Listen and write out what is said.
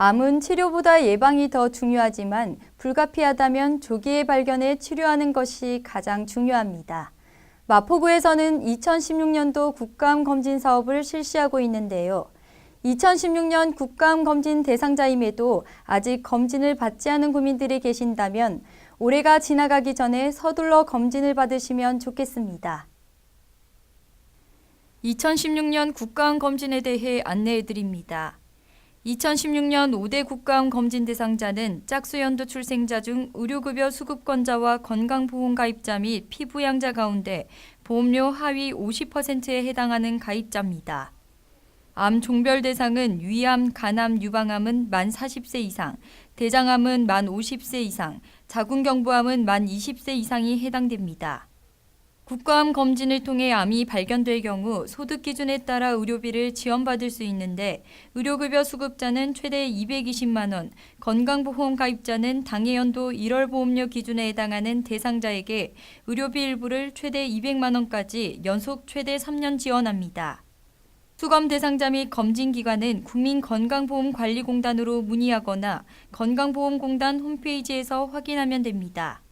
암은 치료보다 예방이 더 중요하지만 불가피하다면 조기에 발견해 치료하는 것이 가장 중요합니다. 마포구에서는 2016년도 국감 검진 사업을 실시하고 있는데요. 2016년 국감 검진 대상자임에도 아직 검진을 받지 않은 구민들이 계신다면 올해가 지나가기 전에 서둘러 검진을 받으시면 좋겠습니다. 2016년 국감 검진에 대해 안내해 드립니다. 2016년 5대 국감 검진 대상자는 짝수연도 출생자 중 의료급여 수급권자와 건강보험 가입자 및 피부양자 가운데 보험료 하위 50%에 해당하는 가입자입니다. 암 종별 대상은 위암, 간암, 유방암은 만 40세 이상, 대장암은 만 50세 이상, 자궁경부암은 만 20세 이상이 해당됩니다. 국가암 검진을 통해 암이 발견될 경우 소득 기준에 따라 의료비를 지원받을 수 있는데 의료급여 수급자는 최대 220만 원, 건강보험 가입자는 당해 연도 1월 보험료 기준에 해당하는 대상자에게 의료비 일부를 최대 200만 원까지 연속 최대 3년 지원합니다. 수검 대상자 및 검진 기관은 국민건강보험관리공단으로 문의하거나 건강보험공단 홈페이지에서 확인하면 됩니다.